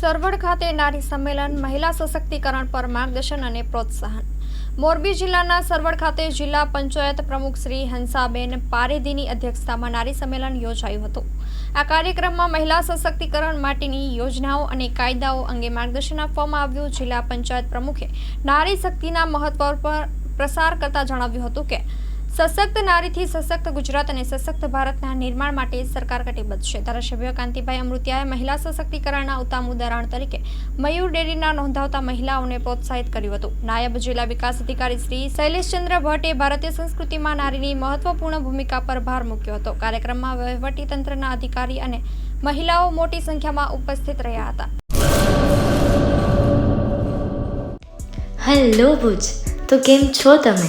સરવડ ખાતે નારી સંમેલન, મહિલા સશક્તિકરણ પર માર્ગદર્શન અને પ્રોત્સાહન. મોરબી જિલ્લાના સરવડ ખાતે જિલ્લા પંચાયત પ્રમુખ શ્રી હંસાબેન પારેધીની અધ્યક્ષતામાં નારી સંમેલન યોજાયું હતું. આ કાર્યક્રમમાં મહિલા સશક્તિકરણ માટેની યોજનાઓ અને કાયદાઓ અંગે માર્ગદર્શન આપવામાં આવ્યું. જિલ્લા પંચાયત પ્રમુખે નારી શક્તિના મહત્વ પર પ્રસાર કરતા જણાવ્યું હતું કે સશક્ત નારીથી સશક્ત ગુજરાત અને સશક્ત ભારતના નિર્માણ માટે સરકાર કટિબદ્ધ છે. ધારાસભ્ય કાંતિભાઈ અમૃતિયાએ મહિલા સશક્તિકરણના ઉત્તમ ઉદાહરણ તરીકે મયુર ડેરીના નોંધાવતા મહિલાઓને પ્રોત્સાહિત કર્યું હતું. નાયબ જિલ્લા વિકાસ અધિકારી શ્રી શૈલેષચંદ્ર ભટ્ટે ભારતીય સંસ્કૃતિમાં નારીની મહત્વપૂર્ણ ભૂમિકા પર ભાર મૂક્યો હતો. કાર્યક્રમમાં વહીવટી તંત્રના અધિકારી અને મહિલાઓ મોટી સંખ્યામાં ઉપસ્થિત રહ્યા હતા. હેલો ભુજ, તો કેમ છો તમે?